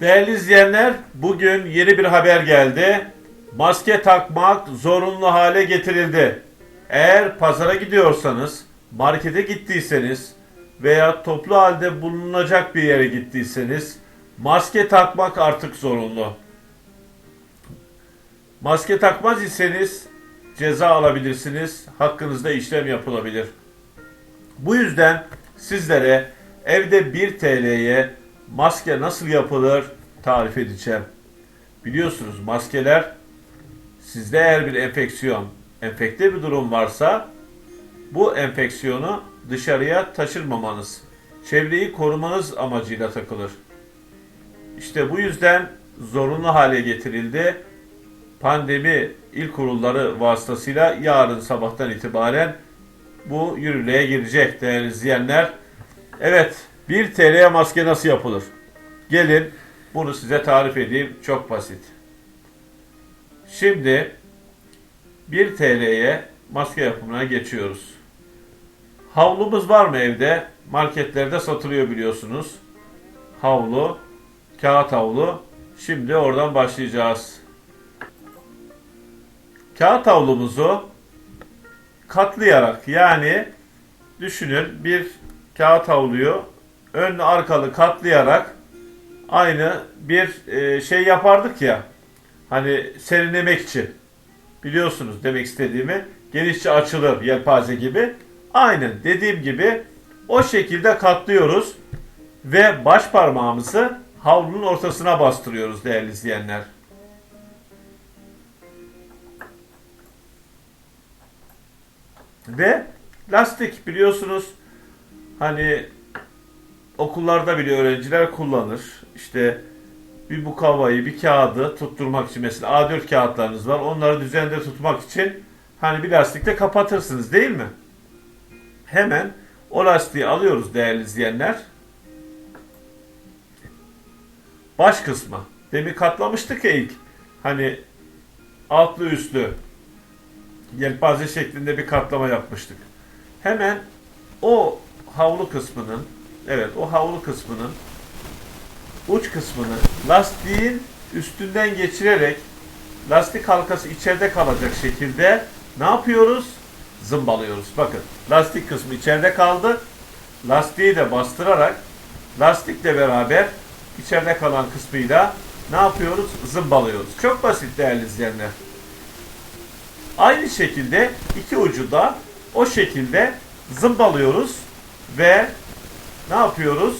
Değerli izleyenler, bugün yeni bir haber geldi. Maske takmak zorunlu hale getirildi. Eğer pazara gidiyorsanız, markete gittiyseniz veya toplu halde bulunacak bir yere gittiyseniz maske takmak artık zorunlu. Maske takmaz iseniz ceza alabilirsiniz, hakkınızda işlem yapılabilir. Bu yüzden sizlere evde 1 TL'ye maske nasıl yapılır tarif edeceğim. Biliyorsunuz maskeler sizde eğer bir enfeksiyon, enfekte bir durum varsa bu enfeksiyonu dışarıya taşırmamanız, çevreyi korumanız amacıyla takılır. İşte bu yüzden zorunlu hale getirildi. Pandemi il kurulları vasıtasıyla yarın sabahtan itibaren bu yürürlüğe girecek değerli izleyenler. Evet, 1 TL'ye maske nasıl yapılır? Gelin bunu size tarif edeyim. Çok basit. Şimdi 1 TL'ye maske yapımına geçiyoruz. Havlumuz var mı evde? Marketlerde satılıyor biliyorsunuz. Havlu, kağıt havlu. Şimdi oradan başlayacağız. Kağıt havlumuzu katlayarak yani düşünün bir kağıt havluyu ön arkalı katlayarak aynı bir e, şey yapardık ya. Hani serinlemek için. Biliyorsunuz demek istediğimi. Genişçe açılır yelpaze gibi. Aynen dediğim gibi o şekilde katlıyoruz ve baş parmağımızı havlunun ortasına bastırıyoruz değerli izleyenler. Ve lastik biliyorsunuz hani okullarda bile öğrenciler kullanır. İşte bir mukavvayı, bir kağıdı tutturmak için mesela A4 kağıtlarınız var. Onları düzende tutmak için hani bir lastikle kapatırsınız değil mi? Hemen o lastiği alıyoruz değerli izleyenler. Baş kısmı. Demin katlamıştık ya ilk. Hani altlı üstlü yelpaze şeklinde bir katlama yapmıştık. Hemen o havlu kısmının evet o havlu kısmının uç kısmını lastiğin üstünden geçirerek lastik halkası içeride kalacak şekilde ne yapıyoruz? Zımbalıyoruz. Bakın lastik kısmı içeride kaldı. Lastiği de bastırarak lastikle beraber içeride kalan kısmıyla ne yapıyoruz? Zımbalıyoruz. Çok basit değerli izleyenler. Aynı şekilde iki ucu da o şekilde zımbalıyoruz ve ne yapıyoruz?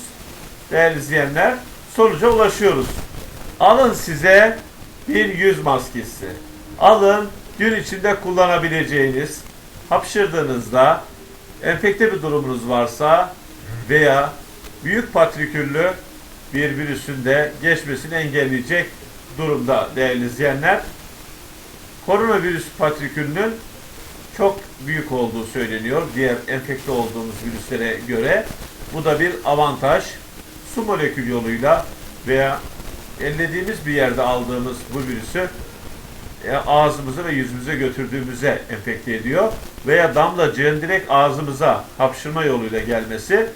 Değerli izleyenler sonuca ulaşıyoruz. Alın size bir yüz maskesi. Alın gün içinde kullanabileceğiniz hapşırdığınızda enfekte bir durumunuz varsa veya büyük patriküllü bir virüsün de geçmesini engelleyecek durumda değerli izleyenler. Koronavirüs patrikülünün çok büyük olduğu söyleniyor diğer enfekte olduğumuz virüslere göre. Bu da bir avantaj. Su molekül yoluyla veya ellediğimiz bir yerde aldığımız bu virüsü e, ağzımıza ve yüzümüze götürdüğümüze enfekte ediyor. Veya damlacığın direkt ağzımıza hapşırma yoluyla gelmesi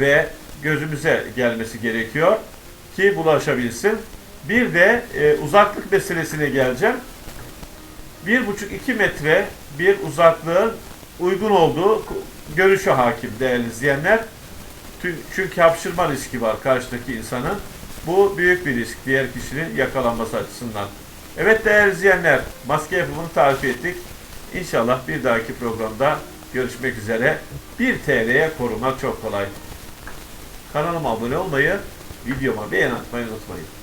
ve gözümüze gelmesi gerekiyor ki bulaşabilsin. Bir de e, uzaklık meselesine geleceğim. 1,5-2 metre bir uzaklığın uygun olduğu görüşü hakim değerli izleyenler. Çünkü hapşırma riski var karşıdaki insanın. Bu büyük bir risk diğer kişinin yakalanması açısından. Evet değerli izleyenler maske yapımını tarif ettik. İnşallah bir dahaki programda görüşmek üzere. 1 TL'ye korumak çok kolay. Kanalıma abone olmayı, videoma beğen atmayı unutmayın.